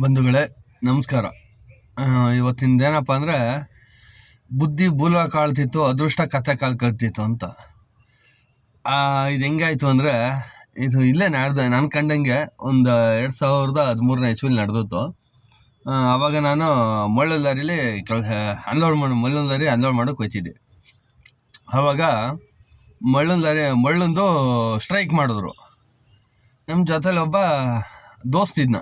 ಬಂಧುಗಳೇ, ನಮಸ್ಕಾರ. ಇವತ್ತಿಂದ ಏನಪ್ಪ ಅಂದರೆ, ಬುದ್ಧಿ ಬೂಲ ಕಾಳ್ತಿತ್ತು, ಅದೃಷ್ಟ ಕತೆ ಕಾಲು ಕಳ್ತಿತ್ತು ಅಂತ. ಇದು ಹೆಂಗಾಯಿತು ಅಂದರೆ, ಇದು ಇಲ್ಲೇ ನಡೆದ, ನಾನು ಕಂಡಂಗೆ ಒಂದು ಎರಡು ಸಾವಿರದ ಹದಿಮೂರನೇ ಇಸ್ವಿಲಿ ನಡೆದಿತ್ತು ಆವಾಗ ನಾನು ಮಳ್ಳಲ್ದಾರಿಲಿ ದಾರಿಲಿ ಕೆಲಸ ಅನ್ಲೋಡ್ ಮಾಡಿ ಮಳ್ಳಲ್ದಾರಿ ಅನ್ಲೋಡ್ ಮಾಡೋಕ್ಕೆ ಹೋಯ್ತಿದ್ದೆ. ಆವಾಗ ಮಳ್ಳಲ್ದಾರಿ ಮಳ್ಳಂದು ಸ್ಟ್ರೈಕ್ ಮಾಡಿದ್ರು. ನಮ್ಮ ಜೊತೇಲಿ ಒಬ್ಬ ದೋಸ್ತ್ ಇದ್ನ.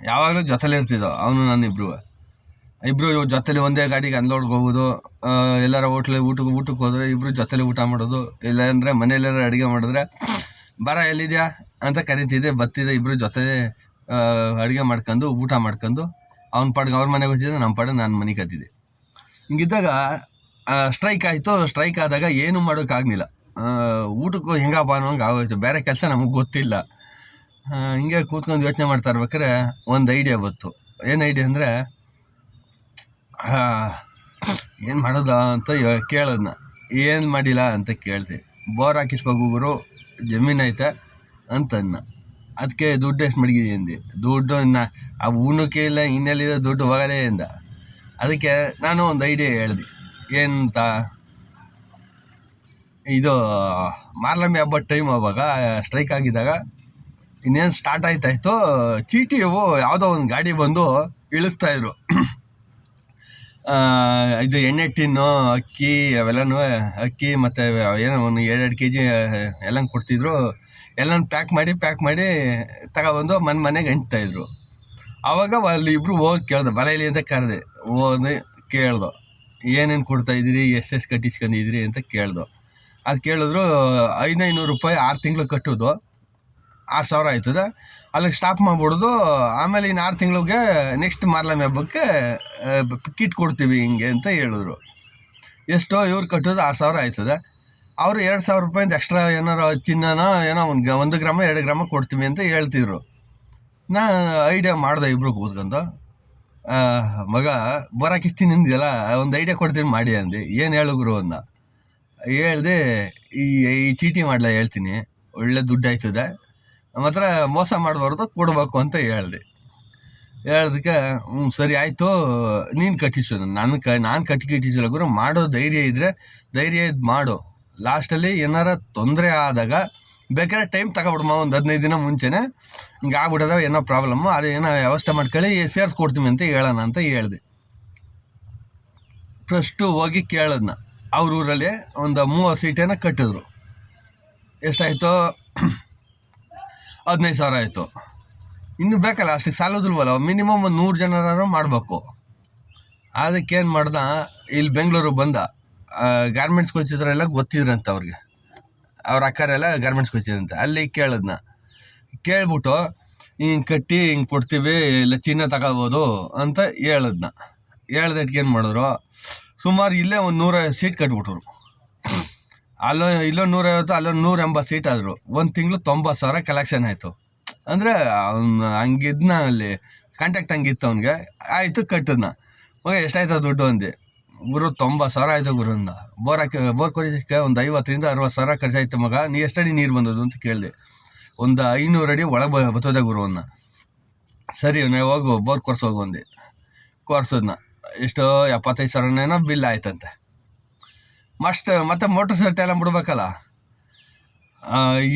ಯಾವಾಗಲೂ ಜೊತೆಲೇ ಇರ್ತಿದ್ದೋ, ಅವನು ನಾನು ಇಬ್ಬರು ಇಬ್ರು ಜೊತೆಲಿ ಒಂದೇ ಗಾಡಿಗೆ ಅನ್ಲೋಡ್ಗೆ ಹೋಗೋದು ಎಲ್ಲರ ಎಲ್ಲಾರ ಹೋಟ್ಲ್ ಊಟಕ್ಕೆ ಊಟಕ್ಕೆ ಹೋದರೆ ಇಬ್ಬರು ಜೊತೆಲಿ ಊಟ ಮಾಡೋದು ಇಲ್ಲ ಅಂದರೆ ಮನೆಯಲ್ಲಾರ ಅಡುಗೆ ಮಾಡಿದ್ರೆ, ಬರ, ಎಲ್ಲಿದೆಯಾ? ಅಂತ ಕರಿತಿದ್ದೆ ಬತ್ತಿದ್ದೆ ಇಬ್ಬರು ಜೊತೆ ಅಡುಗೆ ಮಾಡ್ಕೊಂಡು, ಊಟ ಮಾಡ್ಕೊಂಡು, ಅವ್ನ ಪಾಡ್ಗೆ ಅವ್ರ ಮನೆಗೆ ಹೋಗ್ತಿದ್ದೆ ನಮ್ಮ ಪಾಡಿಗೆ ನಾನು ಮನೆಗೆ ಹತ್ತಿದ್ದೆ ಹಿಂಗಿದ್ದಾಗ ಸ್ಟ್ರೈಕ್ ಆಯಿತು ಸ್ಟ್ರೈಕ್ ಆದಾಗ ಏನು ಮಾಡೋಕ್ಕಾಗಲಿಲ್ಲ. ಊಟಕ್ಕೂ ಹೆಂಗಪ್ಪ ಅನ್ನೋಂಗೆ ಆಗೋಯ್ತು. ಬೇರೆ ಕೆಲಸ ನಮಗೆ ಗೊತ್ತಿಲ್ಲ. ಹಿಂಗೆ ಕೂತ್ಕೊಂಡು ಯೋಚನೆ ಮಾಡ್ತಾ ಇರ್ಬೇಕಾರೆ ಒಂದು ಐಡಿಯಾ ಬಂತು. ಏನು ಐಡಿಯಾ ಅಂದರೆ ಏನು ಮಾಡೋದ ಅಂತ ಕೇಳೋದನ್ನ ಕೇಳದ್ನ. ಏನು ಮಾಡಿಲ್ಲ ಅಂತ ಕೇಳ್ತೀವಿ ಬೋರ್ ಹಾಕಿಸ್ಬೇಕು ಜಮೀನು ಐತೆ ಅಂತನ್ನ ಅದಕ್ಕೆ ದುಡ್ಡು ಎಷ್ಟು ಮಡಗಿದೆ ದುಡ್ಡು ನಾ ಆ ಉಣ್ಣಕ್ಕೆ ಇಲ್ಲ, ಇನ್ನೆಲ್ಲಿದೆ ದುಡ್ಡು ಹೋಗಲೇ ಎಂದ ಅದಕ್ಕೆ ನಾನು ಒಂದು ಐಡಿಯಾ ಹೇಳ್ದೆ. ಎಂತ? ಇದು ಮಾರ್ಲಮಿ ಹಬ್ಬದ ಟೈಮ್ ಅವಾಗ ಸ್ಟ್ರೈಕ್ ಆಗಿದ್ದಾಗ ಇನ್ನೇನು ಸ್ಟಾರ್ಟ್ ಆಯ್ತಾಯ್ತು ಚೀಟಿ ಯಾವುದೋ ಒಂದು ಗಾಡಿ ಬಂದು ಇಳಿಸ್ತಾ ಇದ್ರು. ಆ, ಇದು ಎಣ್ಣೆ ಟಿನ್ನು ಅಕ್ಕಿ ಅವೆಲ್ಲನೂ ಅಕ್ಕಿ ಮತ್ತು ಏನೋ ಒಂದು ಎರಡೆರಡು ಕೆ ಜಿ ಎಲ್ಲ ಕೊಡ್ತಿದ್ರು. ಎಲ್ಲನೂ ಪ್ಯಾಕ್ ಮಾಡಿ ಪ್ಯಾಕ್ ಮಾಡಿ ತಗೊಬಂದು ಮನೆ ಮನೆಗೆ ಹಂಚ್ತಾಯಿದ್ರು ಆವಾಗ ಅಲ್ಲಿ ಇಬ್ಬರು ಹೋಗಿ ಕೇಳ್ದೆ ಬಲೈಲಿ ಅಂತ ಕರೆದೆ. ಹೋದೆ ಕೇಳ್ದು ಏನೇನು ಕೊಡ್ತಾಯಿದ್ದೀರಿ ಎಷ್ಟೆಷ್ಟು ಕಟ್ಟಿಸ್ಕೊಂಡಿದ್ದೀರಿ ಅಂತ ಕೇಳ್ದು. ಅದು ಕೇಳಿದ್ರು ಐನೈನೂರು ರೂಪಾಯಿ ಆರು ತಿಂಗಳು ಕಟ್ಟೋದು. ಆರು ಸಾವಿರ ಆಯ್ತದ. ಅಲ್ಲಿಗೆ ಸ್ಟಾಪ್ ಮಾಡಿಬಿಡೋದು. ಆಮೇಲೆ ಇನ್ನು ಆರು ತಿಂಗಳಿಗೆ ನೆಕ್ಸ್ಟ್ ಮಾರ್ಲಮಿ ಹಬ್ಬಕ್ಕೆ ಕಿಟ್ ಕೊಡ್ತೀವಿ ಹಿಂಗೆ ಅಂತ ಹೇಳಿದ್ರು. ಎಷ್ಟೋ ಇವ್ರು ಕಟ್ಟೋದು ಆರು ಸಾವಿರ ಆಯ್ತದ. ಅವರು ಎರಡು ಸಾವಿರ ರೂಪಾಯಿಂದ ಎಕ್ಸ್ಟ್ರಾ ಏನಾರು ಚಿನ್ನನೋ ಏನೋ ಒಂದು ಒಂದು ಗ್ರಾಮ, ಎರಡು ಗ್ರಾಮ ಕೊಡ್ತೀವಿ ಅಂತ ಹೇಳ್ತಿದ್ರು. ನಾನು ಐಡಿಯಾ ಮಾಡ್ದೆ ಇಬ್ಬರು ಕೂತ್ಕೊಂಡು ಮಗ ಬರೋಕಿಸ್ತೀನಿ ನಿಂದಿಲ್ಲ ಒಂದು ಐಡಿಯಾ ಕೊಡ್ತೀನಿ ಮಾಡಿ ಅಂದೆ. ಏನು ಹೇಳುಗ್ರು ಅಂದ ಹೇಳ್ದೆ, ಈ ಈ ಚೀಟಿ ಮಾಡ್ಲಾ ಹೇಳ್ತೀನಿ. ಒಳ್ಳೆ ದುಡ್ಡು ಆಯ್ತದೆ. ಮಾತ್ರ ಮೋಸ ಮಾಡಬಾರ್ದು, ಕೊಡಬೇಕು ಅಂತ ಹೇಳ್ದೆ. ಹೇಳ್ದಕ್ಕೆ ಹ್ಞೂ ಸರಿ ಆಯಿತು, ನೀನು ಕಟ್ಟಿಸು. ನಾನು ಕ, ನಾನು ಕಟ್ಟಿ ಕಟ್ಟಿಸಿಲ್ಲ ಗುರು, ಮಾಡೋ ಧೈರ್ಯ ಇದ್ದರೆ ಧೈರ್ಯ ಇದು ಮಾಡು. ಲಾಸ್ಟಲ್ಲಿ ಏನಾರ ತೊಂದರೆ ಆದಾಗ ಬೇಕಾದ್ರೆ ಟೈಮ್ ತಗೊಬಿಡಮ್ಮ ಒಂದು ಹದಿನೈದು ದಿನ ಮುಂಚೆನೇ. ಹಿಂಗೆ ಆಗ್ಬಿಟ್ಟದ ಏನೋ ಪ್ರಾಬ್ಲಮ್ಮು ಅದು ಏನೋ ವ್ಯವಸ್ಥೆ ಮಾಡ್ಕೊಳ್ಳಿ ಸೇರಿಸ್ಕೊಡ್ತೀನಿ ಅಂತ ಹೇಳೋಣ ಅಂತ ಹೇಳ್ದೆ. ಫಸ್ಟು ಹೋಗಿ ಕೇಳೋದನ್ನ ಅವ್ರ ಊರಲ್ಲಿ ಒಂದು ಮೂವತ್ತು ಸೀಟೇನ ಕಟ್ಟಿದ್ರು. ಎಷ್ಟಾಯಿತು? ಹದಿನೈದು ಸಾವಿರ ಆಯಿತು. ಇನ್ನು ಬೇಕಲ್ಲ ಅಷ್ಟಕ್ಕೆ ಸಾಲೋದಿಲ್ವಲ್ಲ ಮಿನಿಮಮ್ ಒಂದು ನೂರು ಜನರಾರು ಮಾಡಬೇಕು. ಅದಕ್ಕೇನು ಮಾಡ್ದ, ಇಲ್ಲಿ ಬೆಂಗಳೂರಿಗೆ ಬಂದ. ಗಾರ್ಮೆಂಟ್ಸ್ ಕೊಚ್ಚಿದ್ರೆಲ್ಲ ಗೊತ್ತಿದ್ರಂತ ಅವ್ರಿಗೆ. ಅವ್ರ ಅಕ್ಕರೆಲ್ಲ ಗಾರ್ಮೆಂಟ್ಸ್ ಕೊಚ್ಚಿದ್ರಂತೆ. ಅಲ್ಲಿ ಕೇಳಿದ್ನ. ಕೇಳ್ಬಿಟ್ಟು, ಹಿಂಗೆ ಕಟ್ಟಿ, ಹಿಂಗೆ ಕೊಡ್ತೀವಿ, ಇಲ್ಲ ಚಿನ್ನ ತಗೋಬೋದು ಅಂತ ಹೇಳದ್ನ. ಹೇಳ್ದಟ್ಗೆ ಏನು ಮಾಡಿದ್ರು, ಸುಮಾರು ಇಲ್ಲೇ ಒಂದು ನೂರ ಸೀಟ್ ಕಟ್ಬಿಟ್ರು. ಅಲ್ಲೋ ಇಲ್ಲೋ ನೂರೈವತ್ತು ಅಲ್ಲೊಂದು ನೂರ ಎಂಬತ್ತು ಸೀಟ್ ಆದರು. ಒಂದು ತಿಂಗಳು ತೊಂಬತ್ತು ಸಾವಿರ ಕಲೆಕ್ಷನ್ ಆಯಿತು. ಅಂದರೆ ಅವ್ನು ಹಂಗಿದ್ನ ಅಲ್ಲಿ ಕಾಂಟ್ಯಾಕ್ಟ್ ಹಂಗಿತ್ತು ಅವ್ನಿಗೆ. ಆಯಿತು, ಕಟ್ಟದ್ನ. ಮಗ ಎಷ್ಟಾಯ್ತು ದುಡ್ಡು ಅಂದೆ. ಗುರು, ತೊಂಬತ್ತು ಸಾವಿರ ಆಯಿತು ಗುರು ಅಂದ ಬೋರ್ ಹಾಕಿ ಬೋರ್ ಕೊರಿಸಕ್ಕೆ ಒಂದು ಐವತ್ತರಿಂದ ಅರವತ್ತು ಸಾವಿರ ಖರ್ಚಾಯ್ತು ಮಗ. ನೀ ಎಷ್ಟಡಿ ನೀರು ಬಂದದ್ದು ಅಂತ ಕೇಳಿದೆ. ಒಂದು ಐನೂರು ಅಡಿ ಒಳಗೆ ಬರ್ತದೆ ಗುರು ಅನ್ನ ಸರಿ ನಾವು ಹೋಗು, ಬೋರ್ ಕೊರ್ಸೋಗು ಅಂದೆ. ಕೊರ್ಸೋದ್ನ. ಎಷ್ಟೋ ಎಪ್ಪತ್ತೈದು ಸಾವಿರನೇನೋ ಬಿಲ್ ಆಯ್ತಂತೆ. ಮಸ್ಟ್ ಮತ್ತೆ ಮೋಟರ್ ಸೈಟ್ ಎಲ್ಲ ಬಿಡ್ಬೇಕಲ್ಲ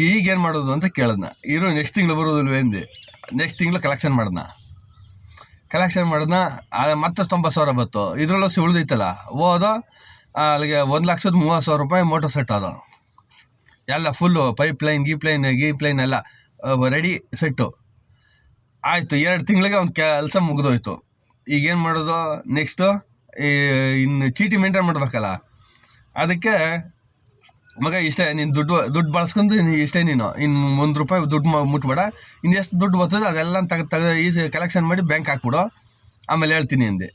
ಈಗೇನು ಮಾಡೋದು ಅಂತ ಕೇಳಿದ್ನ. ಇರು ನೆಕ್ಸ್ಟ್ ತಿಂಗಳು ಬರೋದಿಲ್ವೇ ಅಂದೆ ನೆಕ್ಸ್ಟ್ ತಿಂಗಳು ಕಲೆಕ್ಷನ್ ಮಾಡಿದ್ನ. ಕಲೆಕ್ಷನ್ ಮಾಡಿದ್ನ ಮತ್ತೆ ತೊಂಬತ್ತು ಸಾವಿರ ಬತ್ತು ಇದರಲ್ಲೂ ಸಿ ಉಳಿದೈತಲ್ಲ? ಹೋದು ಅಲ್ಲಿಗೆ ಒಂದು ಲಕ್ಷದ ಮೂವತ್ತು ಸಾವಿರ ರೂಪಾಯಿ ಮೋಟರ್ ಸೆಟ್ ಅದು ಎಲ್ಲ ಫುಲ್ಲು ಪೈಪ್ ಲೈನ್ ಗೀಪ್ ಲೈನ್ ಗೀಪ್ ಲೈನ್ ಎಲ್ಲ ರೆಡಿ ಸೆಟ್ಟು ಆಯಿತು, ಎರಡು ತಿಂಗಳಿಗೆ ಅವ್ನು ಕೆಲಸ ಮುಗಿದೋಯ್ತು. ಈಗೇನು ಮಾಡೋದು? ನೆಕ್ಸ್ಟು ಇನ್ನು ಚೀಟಿ ಮೇಂಟೈನ್ ಮಾಡ್ಬೇಕಲ್ಲ? ಅದಕ್ಕೆ, ಮಗ, ಇಷ್ಟೇ, ನೀನು ದುಡ್ಡು ದುಡ್ಡು ಬಳಸ್ಕೊಂಡು ಇಷ್ಟೇ ನೀನು. ಇನ್ನು ಒಂದು ರೂಪಾಯಿ ದುಡ್ಡು ಮುಟ್ಬೇಡ. ಇನ್ನು ಎಷ್ಟು ದುಡ್ಡು ಬರ್ತದೆ ಅದೆಲ್ಲ ತಗ ತಗ ಈಸಿ ಕಲೆಕ್ಷನ್ ಮಾಡಿ ಬ್ಯಾಂಕ್ ಹಾಕ್ಬಿಡು. ಆಮೇಲೆ ಹೇಳ್ತೀನಿ ಅಂದೆ.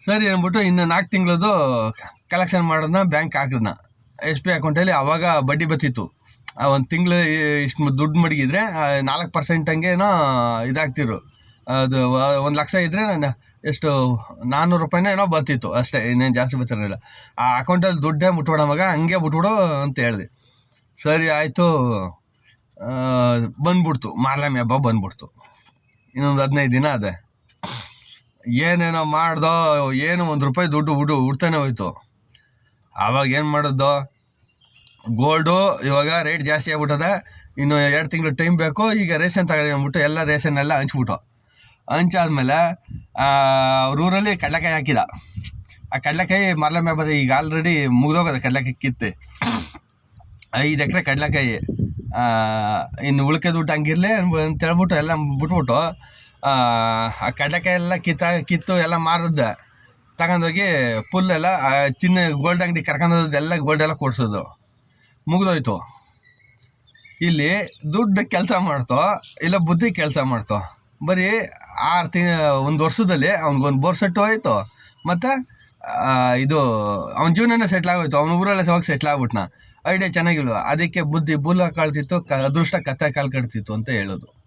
ಸರಿ ಅಂದ್ಬಿಟ್ಟು ಇನ್ನು ನಾಲ್ಕು ತಿಂಗಳದು ಕಲೆಕ್ಷನ್ ಮಾಡೋದನ್ನ ಬ್ಯಾಂಕ್ ಹಾಕಿದ್ನ. ಎಸ್ ಬಿ ಅಕೌಂಟಲ್ಲಿ ಆವಾಗ ಬಡ್ಡಿ ಬತ್ತಿತ್ತು ಒಂದು ತಿಂಗಳು ಇಷ್ಟು ದುಡ್ಡು ಮಡಗಿದ್ರೆ ನಾಲ್ಕು ಪರ್ಸೆಂಟ್ ಹಂಗೇನೋ ಇದಾಗ್ತಿರು ಅದು ಒಂದು ಲಕ್ಷ ಇದ್ದರೆ ನಾನು ಎಷ್ಟು, ನಾನ್ನೂರು ರೂಪಾಯಿನೋ ಏನೋ ಬರ್ತಿತ್ತು. ಅಷ್ಟೇ, ಇನ್ನೇನು ಜಾಸ್ತಿ ಬರ್ತಿರಲಿಲ್ಲ. ಆ ಅಕೌಂಟಲ್ಲಿ ದುಡ್ಡೇ ಮುಟ್ಬೇಡ ಮಗ, ಹಂಗೆ ಬಿಟ್ಬಿಡು ಅಂತ ಹೇಳಿದೆ. ಸರಿ, ಆಯಿತು. ಬಂದ್ಬಿಡ್ತು. ಮಾರ್ಲಾಮಿ ಹಬ್ಬ ಬಂದ್ಬಿಡ್ತು. ಇನ್ನೊಂದು ಹದಿನೈದು ದಿನ ಅದೇ. ಏನೇನೋ ಮಾಡ್ದೋ, ಏನು ಒಂದು ರೂಪಾಯಿ ದುಡ್ಡು ಹುಡು ಹುಡ್ತಾನೆ ಹೋಯ್ತು. ಆವಾಗ ಏನು ಮಾಡಿದ್ದೋ? ಗೋಲ್ಡು ಇವಾಗ ರೇಟ್ ಜಾಸ್ತಿ ಆಗ್ಬಿಟ್ಟದೆ. ಇನ್ನು ಎರಡು ತಿಂಗಳು ಟೈಮ್ ಬೇಕು. ಈಗ ರೇಷನ್ ತಗೊಂಡ್ಬಿಟ್ಟು ಎಲ್ಲ ರೇಷನ್ ಎಲ್ಲ ಹಂಚ್ಬಿಟ್ಟು. ಹಂಚಾದ್ಮೇಲೆ ಅವ್ರೂರಲ್ಲಿ ಕಡಲೆಕಾಯಿ ಹಾಕಿದ. ಆ ಕಡಲೆಕಾಯಿ ಮರಲ ಮೇಲೆ ಈಗ ಆಲ್ರೆಡಿ ಮುಗಿದೋಗದ ಕಡಲೆಕಾಯಿ ಕಿತ್ತೆ. ಐದು ಎಕರೆ ಕಡಲೆಕಾಯಿ ಇನ್ನು ಉಳ್ಕೆ ದುಡ್ಡು ಹಂಗಿರಲಿ ಅಂತ ಹೇಳ್ಬಿಟ್ಟು ಎಲ್ಲ ಬಿಟ್ಬಿಟ್ಟು, ಆ ಕಡಲೆಕಾಯಿ ಎಲ್ಲ ಕಿತ್ತ, ಕಿತ್ತು ಎಲ್ಲ ಮಾರಿದ್ದೆ ತಗೊಂಡೋಗಿ ಫುಲ್ ಎಲ್ಲ ಚಿನ್ನ ಗೋಲ್ಡ್ ಅಂಗಡಿ ಕರ್ಕೊಂಡೋದ ಎಲ್ಲ ಗೋಲ್ಡ್ ಎಲ್ಲ ಕೊಡ್ಸೋದು. ಮುಗಿದೋಯ್ತು. ಇಲ್ಲಿ ದುಡ್ಡು ಕೆಲಸ ಮಾಡ್ತೋ, ಇಲ್ಲ ಬುದ್ಧಿ ಕೆಲಸ ಮಾಡ್ತೋ, ಬರೀ ಆರು ತಿಂಗ, ಒಂದು ವರ್ಷದಲ್ಲಿ ಅವ್ನಿಗೊಂದು ಬೋರ್ ಸೆಟ್ ಹೋಯಿತು. ಮತ್ತು ಇದು, ಅವ್ನ ಜೀವನನೇ ಸೆಟ್ಲ್ ಆಗೋಯ್ತು. ಅವ್ನ ಊರಲ್ಲೇ ಹೋಗಿ ಸೆಟ್ಲ್ ಆಗ್ಬಿಟ್ನ. ಐಡಿಯಾ ಚೆನ್ನಾಗಿಲ್ವ? ಅದಕ್ಕೆ ಬುದ್ಧಿ, ಬೂಲ ಕಾಳ್ತಿತ್ತು ಕ, ಅದೃಷ್ಟ ಕತ್ತೆ ಕಾಲು ಕಟ್ತಿತ್ತು ಅಂತ ಹೇಳೋದು.